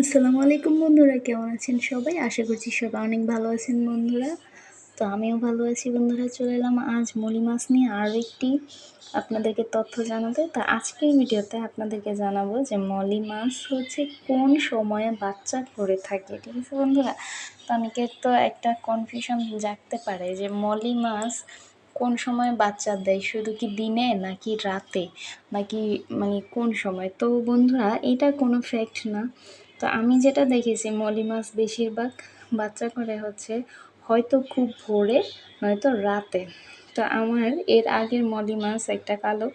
আসসালামু আলাইকুম বন্ধুরা, কেমন আছেন সবাই? আশা করছি সবাই অনেক ভালো আছেন বন্ধুরা। তো আমিও ভালো আছি বন্ধুরা, চলে এলাম আজ মলি মাছ নিয়ে আরও একটি আপনাদেরকে তথ্য জানাতে। তা আজকের ভিডিওতে আপনাদেরকে জানাব যে মলি মাছ হচ্ছে কোন সময়ে বাচ্চা করে থাকে, ঠিক আছে বন্ধুরা? তো অনেকে তো একটা কনফিউশন জাগতে পারে যে মলি মাছ কোন সময় বাচ্চা দেয়, শুধু কি দিনে নাকি রাতে? নাকি মানে কোন সময়? তো বন্ধুরা, এটা কোনো ফ্যাক্ট না। তো আমি যেটা দেখেছি, মলি মাছ বেশিরভাগ বাচ্চা করে হচ্ছে হয়তো খুব ভোরে, নয়তো রাতে। তো আমার এর আগের মলি মাছ একটা কালো,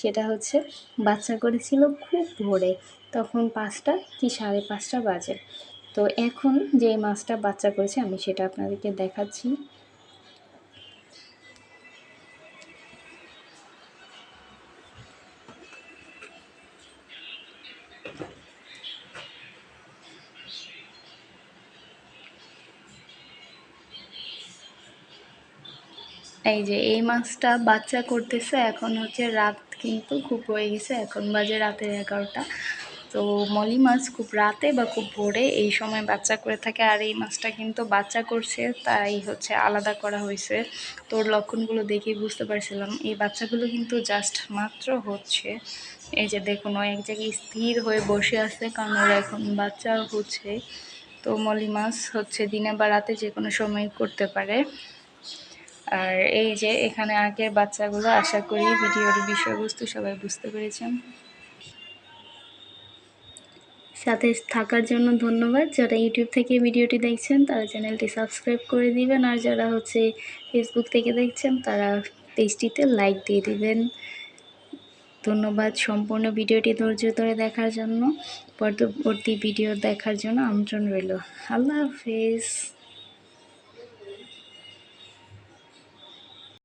সেটা হচ্ছে বাচ্চা করেছিল খুব ভোরে, তখন পাঁচটা কি সাড়ে পাঁচটা বাজে। তো এখন যে মাছটা বাচ্চা করেছে, আমি সেটা আপনাদেরকে দেখাচ্ছি। এই যে এই মাছটা বাচ্চা করতেছে, এখন হচ্ছে রাত কিন্তু খুব হয়ে গেছে, এখন বাজে রাতের এগারোটা। তো মলি মাছ খুব রাতে বা খুব ভোরে এই সময় বাচ্চা করে থাকে, আর এই মাছটা কিন্তু বাচ্চা করছে, তাই হচ্ছে আলাদা করা হয়েছে। তোর লক্ষণগুলো দেখেই বুঝতে পারছিলাম। এই বাচ্চাগুলো কিন্তু জাস্ট মাত্র হচ্ছে, এই যে দেখুন, ও এক জায়গায় স্থির হয়ে বসে আছে, কারণ ওর এখন বাচ্চা হচ্ছে। তো মলি মাছ হচ্ছে দিনে বা রাতে যে কোনো সময় করতে পারে। আর এই যে এখানে আগের বাচ্চাগুলো, আশা করি ভিডিওর বিষয়বস্তু সবাই বুঝতে পেরেছেন। সাথে থাকার জন্য ধন্যবাদ। যারা ইউটিউব থেকে ভিডিওটি দেখছেন, তারা চ্যানেলটি সাবস্ক্রাইব করে দিবেন। আর যারা হচ্ছে ফেসবুক থেকে দেখছেন, তারা পেজটিতে লাইক দিয়ে দিবেন। ধন্যবাদ সম্পূর্ণ ভিডিওটি ধৈর্য ধরে দেখার জন্য। পরবর্তী ভিডিও দেখার জন্য আমন্ত্রণ রইল। আল্লাহ হাফিজ।